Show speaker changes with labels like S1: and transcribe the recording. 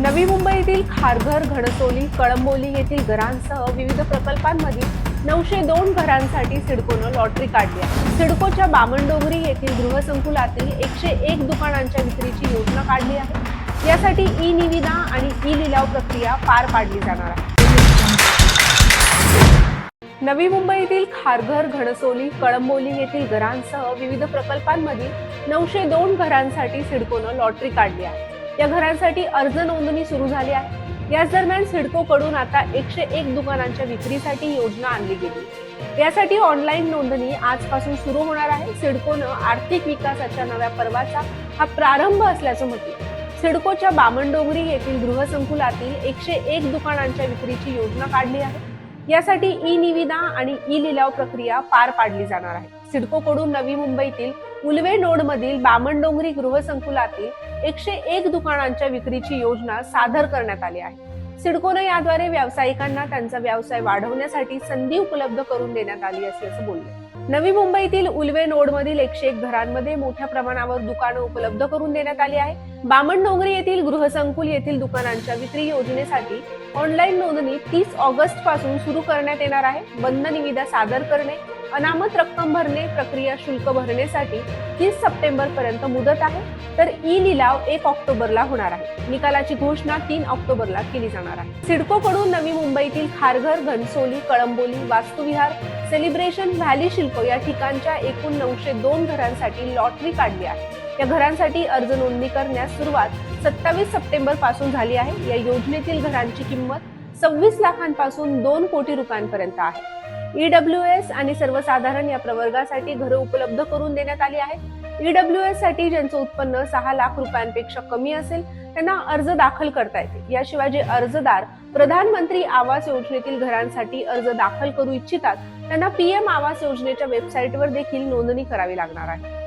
S1: नवी मुंबईतील खारघर घणसोली कळंबोली येथील घरांसह विविध प्रकल्पांमधील नऊशे दोन घरांसाठी सिडकोनं लॉटरी काढली आहे. सिडकोच्या बामणडोंगरी येथील गृहसंकुलातील एकशे एक दुकानांच्या विक्रीची योजना काढली आहे. यासाठी ई निविदा आणि ई लिलाव प्रक्रिया पार पाडली जाणार आहे. नवी मुंबईतील खारघर घणसोली कळंबोली येथील घरांसह विविध प्रकल्पांमधील नऊशे दोन घरांसाठी सिडकोनं लॉटरी काढली आहे. या घरांसाठी अर्ज नोंदणी सुरू झाली आहे. याच दरम्यान सिडकोकडून आता एकशे एक दुकानांच्या विक्रीसाठी योजना आणली गेली. यासाठी ऑनलाईन नोंदणी आजपासून सुरू होणार आहे. सिडकोनं आर्थिक विकासाच्या नव्या पर्वाचा हा प्रारंभ असल्याचं म्हटलं. सिडकोच्या बामणडोंगरी येथील गृहसंकुलातील एकशे एक दुकानांच्या विक्रीची योजना काढली आहे. यासाठी ई निविदा आणि ई लिलाव प्रक्रिया पार पाडली जाणार आहे. सिडकोकडून नवी मुंबईतील उलवे नोडमधील बामणडोंगरी गृहसंकुलातील एकशे एक दुकानांच्या विक्रीची योजना सादर करण्यात आली आहे. सिडकोनं याद्वारे व्यावसायिकांना त्यांचा व्यवसाय वाढवण्यासाठी संधी उपलब्ध करून देण्यात आली असल्याचं बोलले. नवी मुंबईतील उलवे नोडमधील एकशे एक घरांमध्ये मोठ्या प्रमाणावर दुकानं उपलब्ध करून देण्यात आली आहे. बामणडोंगरी येथील गृहसंकुल येथील दुकानांच्या विक्री योजनेसाठी ऑनलाईन नोंदणी तीस ऑगस्टपासून सुरू करण्यात येणार आहे. बंद निविदा सादर करणे अनामत रक्कम भरणे प्रक्रिया शुल्क भरण्यासाठी तीस सप्टेंबर पर्यंत मुदत आहे. तर ई लिलाव एक ऑक्टोबरला होणार आहे. निकालाची घोषणा तीन ऑक्टोबरला केली जाणार आहे. सिडकोकडून नवी मुंबईतील खारघर घनसोली कळंबोली वास्तुविहार सेलिब्रेशन व्हॅली शिल्प या ठिकाणच्या एकूण नऊशे दोन घरांसाठी लॉटरी काढली आहे. या घरांसाठी अर्ज नोंदणी करण्यास सुरुवात सत्तावीस सप्टेंबरपासून झाली आहे. या योजनेतील घरांची किंमत सव्वीस लाखांपासून दोन कोटी रुपयांपर्यंत आहे. ईडब्ल्यू एस आणि सर्वसाधारण या प्रवर्गासाठी घरं उपलब्ध करून देण्यात आली आहेत. ईडब्ल्यू एससाठी ज्यांचं उत्पन्न सहा लाख रुपयांपेक्षा कमी असेल त्यांना अर्ज दाखल करता येते याशिवाय जे अर्जदार प्रधानमंत्री आवास योजनेतील घरांसाठी अर्ज दाखल करू इच्छितात त्यांना पीएम आवास योजनेच्या वेबसाईटवर देखील नोंदणी करावी लागणार आहे.